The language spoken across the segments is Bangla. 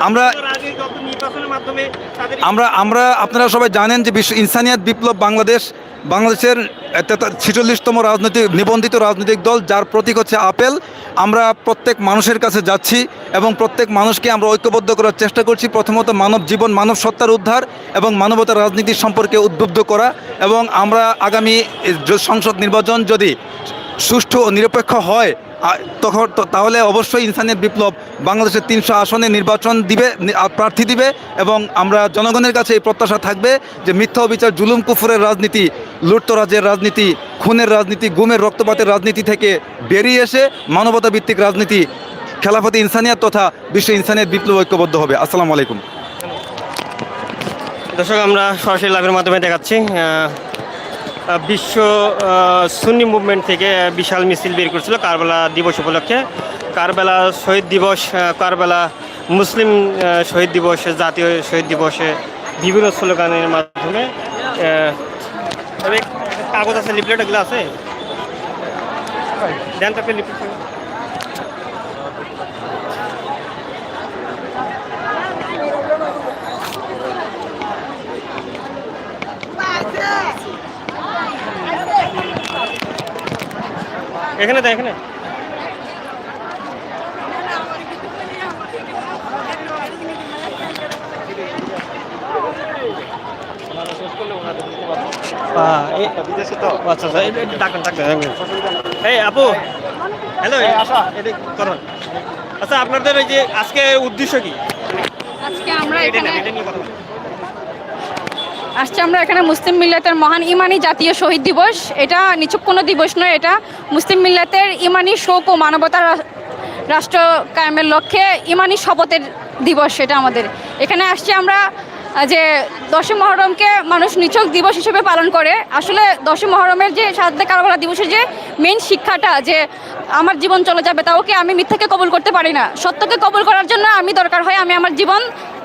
আমরা- আমরা আমরা আপনারা সবাই জানেন যে বিশ্ব ইনসানিয়াত বিপ্লব বাংলাদেশ বাংলাদেশের ছিচল্লিশতম রাজনৈতিক নিবন্ধিত রাজনৈতিক দল যার প্রতীক হচ্ছে আপেল। আমরা প্রত্যেক মানুষের কাছে যাচ্ছি এবং প্রত্যেক মানুষকে আমরা ঐক্যবদ্ধ করার চেষ্টা করছি। প্রথমত মানব জীবন মানব সত্তার উদ্ধার এবং মানবতার রাজনীতি সম্পর্কে উদ্বুদ্ধ করা এবং আমরা আগামী সংসদ নির্বাচন যদি সুষ্ঠু ও নিরপেক্ষ হয় তখন তাহলে অবশ্যই ইনসানিয়ত বিপ্লব বাংলাদেশের তিনশো আসনে নির্বাচন দিবে প্রার্থী দিবে এবং আমরা জনগণের কাছে এই প্রত্যাশা থাকবে যে মিথ্যা অবিচার, জুলুম, কুফুরের রাজনীতি লুটতরাজের রাজনীতি, খুনের রাজনীতি, গুমের রক্তপাতের রাজনীতি থেকে বেরিয়ে এসে মানবতা ভিত্তিক রাজনীতি, খেলাফতি ইনসানিয়াত তথা বিশ্ব ইনসানিয়াত বিপ্লব ঐক্যবদ্ধ হবে। আসসালামু আলাইকুম। দর্শক, আমরা সরাসরি লাইভের মাধ্যমে দেখাচ্ছি বিশ্ব সুন্নি মুভমেন্ট থেকে বিশাল মিছিল বের করছিল কারবেলা দিবস উপলক্ষে। কারবেলা শহীদ দিবস কারবেলা মুসলিম শহীদ দিবস, জাতীয় শহীদ দিবসে বিভিন্ন স্লোগানের মাধ্যমে কাগজ আছে লিপলেট এগুলো আছে? দেন তাকে একটা লিফলেট এখানে দেয় এখানে আহ, এই- আচ্ছা আচ্ছা এই- এই ডাকেন ডাকেন ডাকেন। এই আপু হ্যালো এদিক করুন। আচ্ছা আপনাদের ওই যে আজকে উদ্দেশ্য কি? আজকে আমরা এটা এখানে নিয়ে কথা। আসছে আমরা এখানে মুসলিম মিল্লাতের মহান ইমানি জাতীয় শহীদ দিবস। এটা নিছক কোনো দিবস নয় এটা। মুসলিম মিল্লাতের ইমানি শোক ও মানবতার রাষ্ট্র কায়েমের লক্ষ্যে ইমানি শপথের দিবস এটা আমাদের। এখানে আসছি আমরা যে দশই মহরমকে মানুষ নিছক দিবস হিসেবে পালন করে। আসলে দশই মহরমের যে সাদ্দে কারবালা দিবসের যে মেন শিক্ষাটা, যে আমার জীবন চলে যাবে, তাও কি আমি মিথ্যাকে কবুল করতে পারি না? সত্যকে কবুল করার জন্য আমি দরকার হয়, আমি আমার জীবন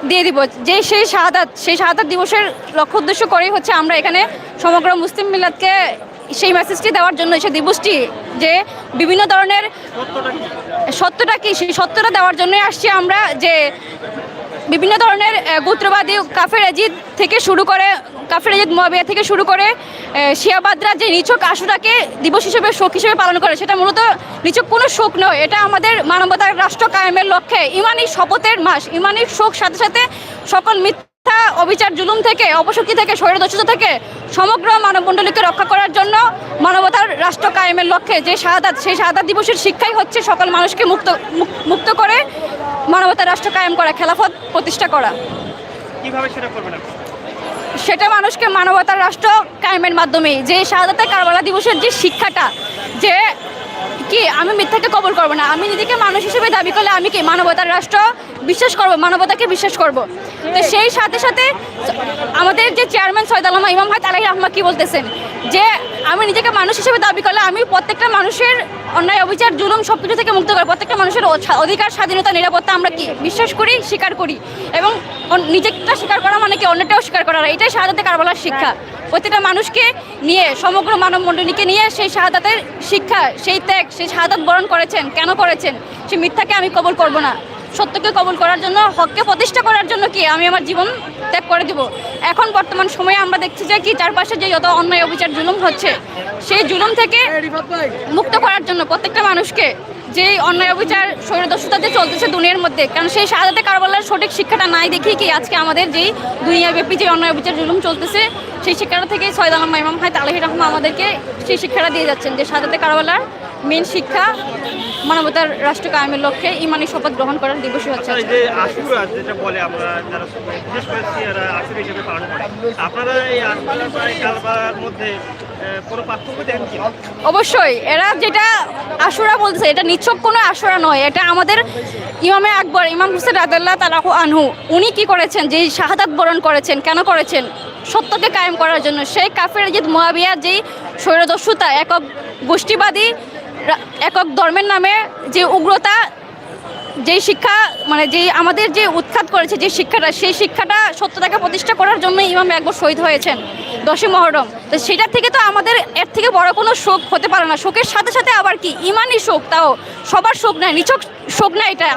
দিয়ে দিব যে সেই শাহাদাত সেই শাহাদাত দিবসের লক্ষ্য উদ্দেশ্য করেই হচ্ছে আমরা এখানে সমগ্র মুসলিম মিলাদকে সেই মেসেজটি দেওয়ার জন্য সেই দিবসটি যে বিভিন্ন ধরনের সত্যটা কি? সত্যটা কি সেই সত্যটা দেওয়ার জন্যই আসছি আমরা যে বিভিন্ন ধরনের গোত্রবাদী কাফের আজিদ থেকে শুরু করে, কাফের আজিদ মহাবিয়া থেকে শুরু করে শিয়াবাদরা যে নিছক আশুরাকে দিবস হিসেবে, শোক হিসেবে পালন করে, সেটা মূলত নিছক কোনো শোক নয়। এটা আমাদের মানবতার রাষ্ট্র কায়েমের লক্ষ্যে, ইমানই শপথের মাস, ইমানই শোক, সাথে সাথে সকল মিথ্যা অবিচার জুলুম থেকে অপশক্তি থেকে স্বৈরদস্যতা থেকে সমগ্র মানবমণ্ডলীকে রক্ষা করার জন্য মানবতার রাষ্ট্র কায়েমের লক্ষ্যে যে শাহাদাত সেই শাহাদাত দিবসের শিক্ষাই হচ্ছে সকল মানুষকে মুক্ত মুক- মুক্ত করে মানবতার রাষ্ট্র কায়েম করা খেলাফত প্রতিষ্ঠা করা। কীভাবে সেটা করবেন সেটা মানুষকে মানবতার রাষ্ট্র কায়েমের মাধ্যমেই যে শাহাদাতে কারবালা দিবসের যে শিক্ষাটা যে কি? আমি মিথ্যাকে কবর করব না। আমি নিজেকে মানুষ হিসেবে দাবি করলে আমি কি মানবতার রাষ্ট্র বিশ্বাস করব? মানবতাকে বিশ্বাস করব? তো সেই সাথে সাথে আমাদের যে চেয়ারম্যান সৈয়দ আলমা ইমাম হাত তালাহি রহমা কি বলতেছেন? যে আমি নিজেকে মানুষ হিসেবে দাবি করলে আমি প্রত্যেকটা মানুষের অন্যায়, অবিচার, জুলুম সব কিছু থেকে মুক্ত করি, প্রত্যেকটা মানুষের অধিকার, স্বাধীনতা, নিরাপত্তা আমরা কি? বিশ্বাস করি, স্বীকার করি। এবং নিজেরটা স্বীকার করা মানে কি? অন্যটাও স্বীকার করা। এটাই শাহাদাতে কারবালার শিক্ষা। প্রতিটা মানুষকে নিয়ে, সমগ্র মানব মণ্ডলীকে নিয়ে সেই শাহাদাতের শিক্ষা, সেই ত্যাগ, সেই শাহাদাত বরণ করেছেন। কেন করেছেন? সেই মিথ্যাকে আমি কবল করব না। সত্যকে কবল করার জন্য, হককে প্রতিষ্ঠা করার জন্য কি আমি আমার জীবন ত্যাগ করে দিব? এখন বর্তমান সময়ে আমরা দেখছি যে কি চারপাশে যে যত অন্যায়, অবিচার, জুলুম হচ্ছে, সেই জুলুম থেকে মুক্ত করার জন্য প্রত্যেকটা মানুষকে যে অন্যায়, অবিচার স্বৈরদস্যতা যে চলতেছে দুনিয়ার মধ্যে, কারণ সেই শাহাদাতে কারবালার সঠিক শিক্ষাটা নাই দেখি কি আজকে আমাদের যেই দুনিয়াব্যাপী যে অন্যায়, অবিচার, জুলুম চলতেছে, সেই শিক্ষাটা থেকে সৈয়দ আলম ইমাম হায়ত আলহি রহমা আমাদেরকে সেই শিক্ষাটা দিয়ে যাচ্ছেন যে শাহাদাতে কারবালার মেন শিক্ষা মানবতার রাষ্ট্র কায়েমের লক্ষ্যে ইমানি শপথ গ্রহণ করার দিবসই হচ্ছে আচ্ছা। যে কি অবশ্যই এরা যেটা আশুরা বলছে এটা নিছক কোনো আশুরা নয় এটা আমাদের ইমামে আকবর ইমাম হুসেন রাদাল্লাহ তালাহু আনহু উনি কি করেছেন যে শাহাদাত বরণ করেছেন কেন করেছেন সত্যকে কায়েম করার জন্য সেই কাফের জিদ মোয়াবিয়া যেই স্বৈরদস্যুতা একক গোষ্ঠীবাদী একক ধর্মের নামে যে উগ্রতা যে শিক্ষা মানে যে আমাদের যে উৎখাত করেছে যে শিক্ষাটা, সেই শিক্ষাটা সত্যতাকে প্রতিষ্ঠা করার জন্য ইমাম একবার শহীদ হয়েছেন দশই মহরম। তো সেটা থেকে তো আমাদের এর থেকে বড় কোনো শোক হতে পারে না। শোকের সাথে সাথে আবার কি? ইমানই শোক, তাও সবার শোক নয় নিছক শোক না এটা।